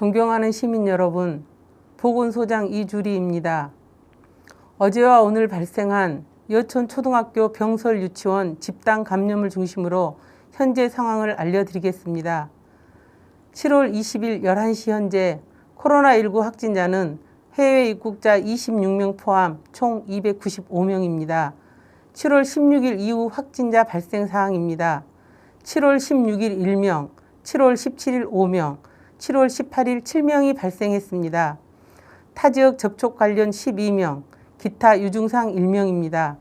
존경하는 시민 여러분, 보건소장 이주리입니다. 어제와 오늘 발생한 여천 초등학교 병설 유치원 집단 감염을 중심으로 현재 상황을 알려드리겠습니다. 7월 20일 11시 현재 코로나19 확진자는 해외 입국자 26명 포함 총 295명입니다. 7월 16일 이후 확진자 발생 사항입니다. 7월 16일 1명, 7월 17일 5명, 7월 18일 7명이 발생했습니다. 타 지역 접촉 관련 12명, 기타 유증상 1명입니다.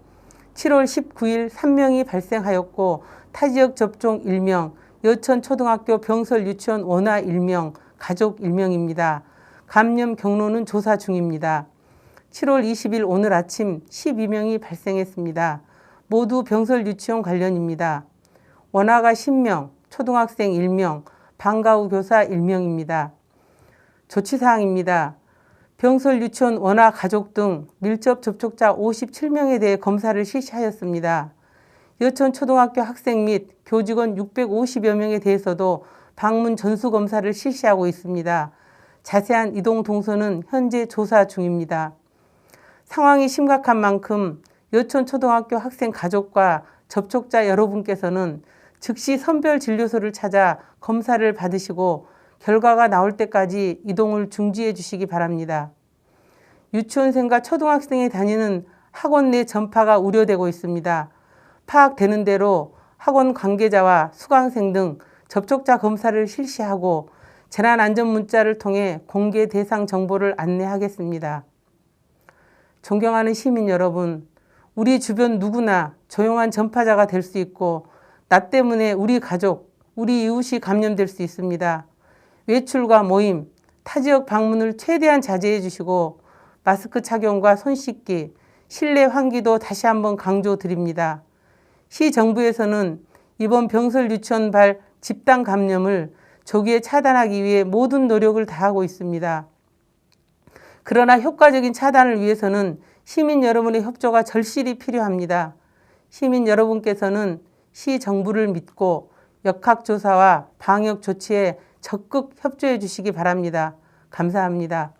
7월 19일 3명이 발생하였고 타 지역 접촉 1명, 여천 초등학교 병설 유치원 원화 1명, 가족 1명입니다. 감염 경로는 조사 중입니다. 7월 20일 오늘 아침 12명이 발생했습니다. 모두 병설 유치원 관련입니다. 원화가 10명, 초등학생 1명, 방과 후 교사 1명입니다. 조치사항입니다. 병설 유치원 원화 가족 등 밀접 접촉자 57명에 대해 검사를 실시하였습니다. 여천 초등학교 학생 및 교직원 650여 명에 대해서도 방문 전수 검사를 실시하고 있습니다. 자세한 이동 동선은 현재 조사 중입니다. 상황이 심각한 만큼 여천 초등학교 학생 가족과 접촉자 여러분께서는 즉시 선별 진료소를 찾아 검사를 받으시고 결과가 나올 때까지 이동을 중지해 주시기 바랍니다. 유치원생과 초등학생이 다니는 학원 내 전파가 우려되고 있습니다. 파악되는 대로 학원 관계자와 수강생 등 접촉자 검사를 실시하고 재난 안전 문자를 통해 공개 대상 정보를 안내하겠습니다. 존경하는 시민 여러분, 우리 주변 누구나 조용한 전파자가 될 수 있고 나 때문에 우리 가족, 우리 이웃이 감염될 수 있습니다. 외출과 모임, 타 지역 방문을 최대한 자제해 주시고 마스크 착용과 손 씻기, 실내 환기도 다시 한번 강조드립니다. 시 정부에서는 이번 병설 유치원 발 집단 감염을 조기에 차단하기 위해 모든 노력을 다하고 있습니다. 그러나 효과적인 차단을 위해서는 시민 여러분의 협조가 절실히 필요합니다. 시민 여러분께서는 시 정부를 믿고 역학조사와 방역 조치에 적극 협조해 주시기 바랍니다. 감사합니다.